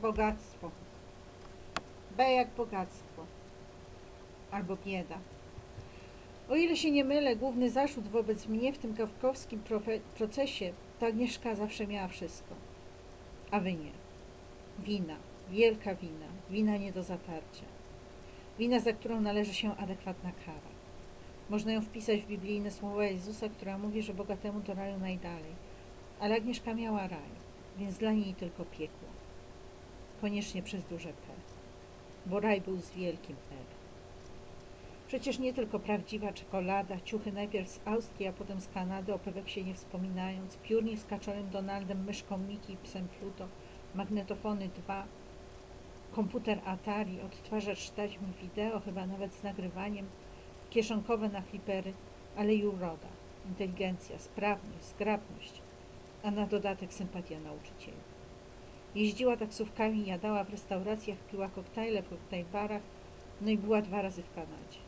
bogactwo. B jak bogactwo. Albo bieda. O ile się nie mylę, główny zarzut wobec mnie w tym kawkowskim procesie to Agnieszka zawsze miała wszystko. A wy nie. Wina. Wielka wina. Wina nie do zatarcia. Wina, za którą należy się adekwatna kara. Można ją wpisać w biblijne słowa Jezusa, która mówi, że bogatemu do raju najdalej. Ale Agnieszka miała raj, więc dla niej tylko piekło. Koniecznie przez duże P. Bo raj był z wielkim R. Przecież nie tylko prawdziwa czekolada, ciuchy najpierw z Austrii, a potem z Kanady, o Peweksie nie wspominając, piórnik z kaczorem Donaldem, myszką Miki i psem Pluto, magnetofony 2, komputer Atari, odtwarzacz taśmy wideo, chyba nawet z nagrywaniem, kieszonkowe na flipery, ale i uroda, inteligencja, sprawność, zgrabność, a na dodatek sympatia nauczycieli. Jeździła taksówkami, jadała w restauracjach, piła koktajle w koktajlbarach, no i była dwa razy w Kanadzie.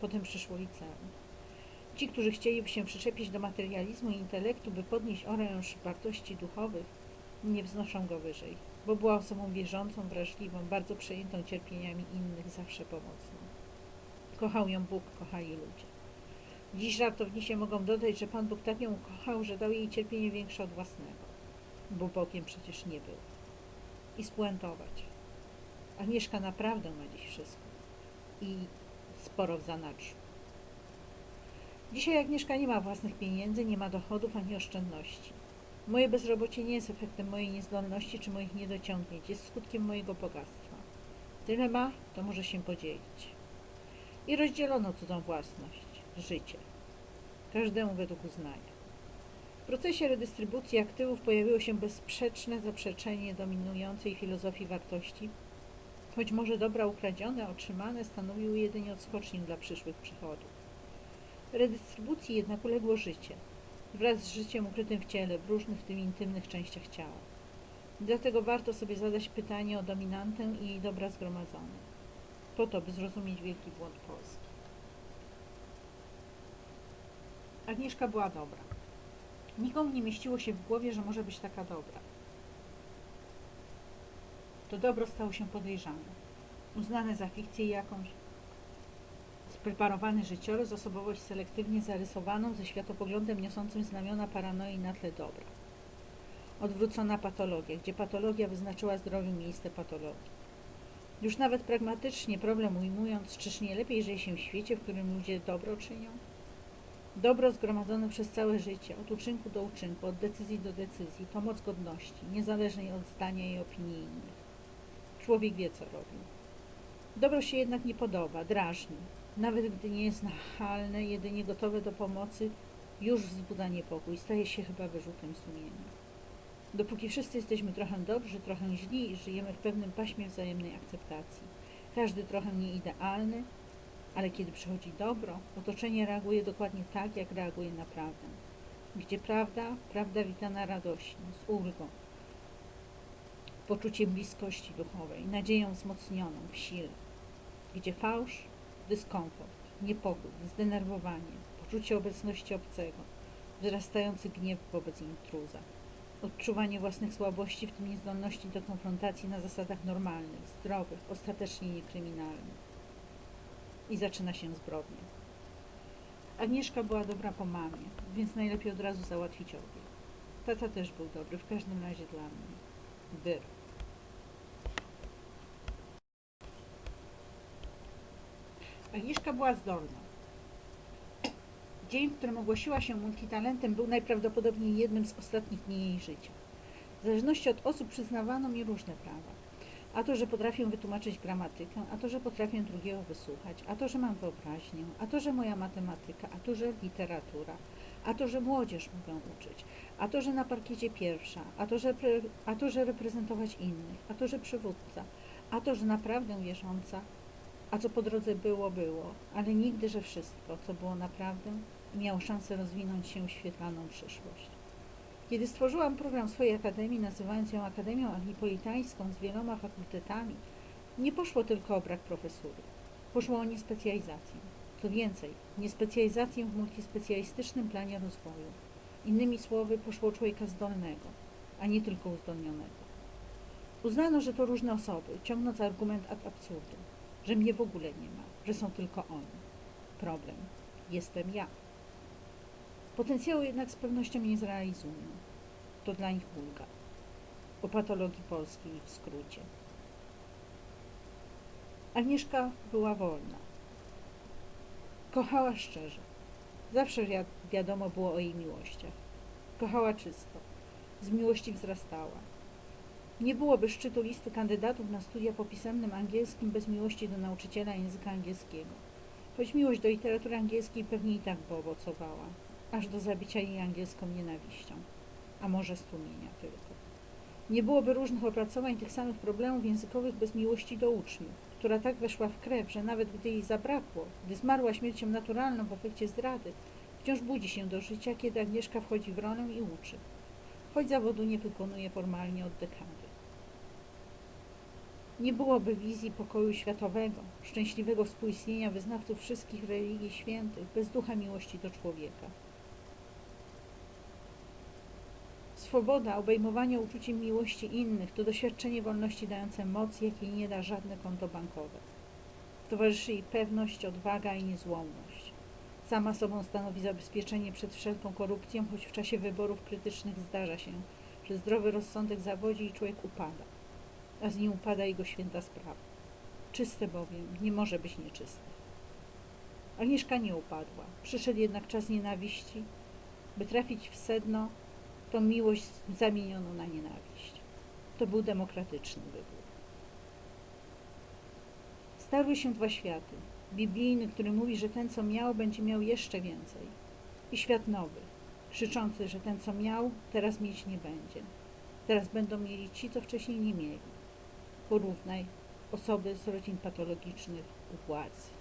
Potem przyszło liceum. Ci, którzy chcieliby się przyczepić do materializmu i intelektu, by podnieść oręż wartości duchowych, nie wznoszą go wyżej, bo była osobą wierzącą, wrażliwą, bardzo przejętą cierpieniami innych, zawsze pomocną. Kochał ją Bóg, kochali ludzie. Dziś żartownisie mogą dodać, że Pan Bóg tak ją kochał, że dał jej cierpienie większe od własnego, bo Bogiem przecież nie był. I spuentować. Agnieszka naprawdę ma dziś wszystko. I sporo w zanadrzu. Dzisiaj Agnieszka nie ma własnych pieniędzy, nie ma dochodów ani oszczędności. Moje bezrobocie nie jest efektem mojej niezdolności czy moich niedociągnięć, jest skutkiem mojego bogactwa. Tyle ma, to może się podzielić. I rozdzielono cudzą własność, życie. Każdemu według uznania. W procesie redystrybucji aktywów pojawiło się bezsprzeczne zaprzeczenie dominującej filozofii wartości, choć może dobra ukradzione, otrzymane stanowiły jedynie odskocznię dla przyszłych przychodów. Redystrybucji jednak uległo życie, wraz z życiem ukrytym w ciele, w różnych tym intymnych częściach ciała. Dlatego warto sobie zadać pytanie o dominantę i jej dobra zgromadzone, po to, by zrozumieć wielki błąd Polski. Agnieszka była dobra. Nikomu nie mieściło się w głowie, że może być taka dobra. To dobro stało się podejrzane, uznane za fikcję jakąś, spreparowany życiorys, osobowość selektywnie zarysowaną ze światopoglądem niosącym znamiona paranoi na tle dobra. Odwrócona patologia, gdzie patologia wyznaczyła zdrowiu miejsce patologii. Już nawet pragmatycznie problem ujmując, czyż nie lepiej żyje się w świecie, w którym ludzie dobro czynią? Dobro zgromadzone przez całe życie, od uczynku do uczynku, od decyzji do decyzji, to moc godności, niezależnej od zdania i opinii innych. Człowiek wie, co robi. Dobro się jednak nie podoba, drażni. Nawet gdy nie jest nachalne, jedynie gotowe do pomocy, już wzbudza niepokój, staje się chyba wyrzutem sumienia. Dopóki wszyscy jesteśmy trochę dobrzy, trochę źli żyjemy w pewnym paśmie wzajemnej akceptacji. Każdy trochę nieidealny, ale kiedy przychodzi dobro, otoczenie reaguje dokładnie tak, jak reaguje na prawdę. Gdzie prawda, prawda witana radośnie, z ulgą, poczuciem bliskości duchowej, nadzieją wzmocnioną w sile. Gdzie fałsz, dyskomfort, niepokój, zdenerwowanie, poczucie obecności obcego, wzrastający gniew wobec intruza, odczuwanie własnych słabości, w tym niezdolności do konfrontacji na zasadach normalnych, zdrowych, ostatecznie niekryminalnych. I zaczyna się zbrodnia. Agnieszka była dobra po mamie, więc najlepiej od razu załatwić obie. Tata też był dobry, w każdym razie dla mnie. Był. Agnieszka była zdolna. Dzień, w którym ogłosiła się multitalentem, był najprawdopodobniej jednym z ostatnich dni jej życia. W zależności od osób przyznawano mi różne prawa. A to, że potrafię wytłumaczyć gramatykę, a to, że potrafię drugiego wysłuchać, a to, że mam wyobraźnię, a to, że moja matematyka, a to, że literatura, a to, że młodzież mogę uczyć, a to, że na parkiecie pierwsza, a to, że, a to, że reprezentować innych, a to, że przywódca, a to, że naprawdę wierząca, a co po drodze było, było, ale nigdy, że wszystko, co było naprawdę, miało szansę rozwinąć się w świetlaną przyszłość. Kiedy stworzyłam program swojej akademii, nazywając ją Akademią Anglipolitańską z wieloma fakultetami, nie poszło tylko o brak profesury. Poszło o niespecjalizację. Co więcej, niespecjalizację w multispecjalistycznym planie rozwoju. Innymi słowy, poszło człowieka zdolnego, a nie tylko uzdolnionego. Uznano, że to różne osoby, ciągnąc argument ad absurdum, że mnie w ogóle nie ma, że są tylko oni. Problem. Jestem ja. Potencjału jednak z pewnością nie zrealizują. To dla nich ulga. O patologii polskiej w skrócie. Agnieszka była wolna. Kochała szczerze. Zawsze wi- wiadomo było o jej miłościach. Kochała czysto. Z miłości wzrastała. Nie byłoby szczytu listy kandydatów na studia po pisemnym angielskim bez miłości do nauczyciela języka angielskiego. Choć miłość do literatury angielskiej pewnie i tak by owocowała, aż do zabicia jej angielską nienawiścią. A może stłumienia tylko. Nie byłoby różnych opracowań tych samych problemów językowych bez miłości do uczniów, która tak weszła w krew, że nawet gdy jej zabrakło, gdy zmarła śmiercią naturalną w efekcie zdrady, wciąż budzi się do życia, kiedy Agnieszka wchodzi w rolę i uczy, choć zawodu nie wykonuje formalnie od dekady. Nie byłoby wizji pokoju światowego, szczęśliwego współistnienia wyznawców wszystkich religii świętych bez ducha miłości do człowieka. Swoboda obejmowania uczuciem miłości innych to doświadczenie wolności dające moc, jakiej nie da żadne konto bankowe. Towarzyszy jej pewność, odwaga i niezłomność. Sama sobą stanowi zabezpieczenie przed wszelką korupcją, choć w czasie wyborów krytycznych zdarza się, że zdrowy rozsądek zawodzi i człowiek upada, a z nim upada jego święta sprawa. Czyste bowiem nie może być nieczyste. Agnieszka nie upadła. Przyszedł jednak czas nienawiści, by trafić w sedno tą miłość zamienioną na nienawiść. To był demokratyczny wybór. Starły się dwa światy. Biblijny, który mówi, że ten, co miał, będzie miał jeszcze więcej. I świat nowy, krzyczący, że ten, co miał, teraz mieć nie będzie. Teraz będą mieli ci, co wcześniej nie mieli. Porównaj osoby z rodzin patologicznych u władzy.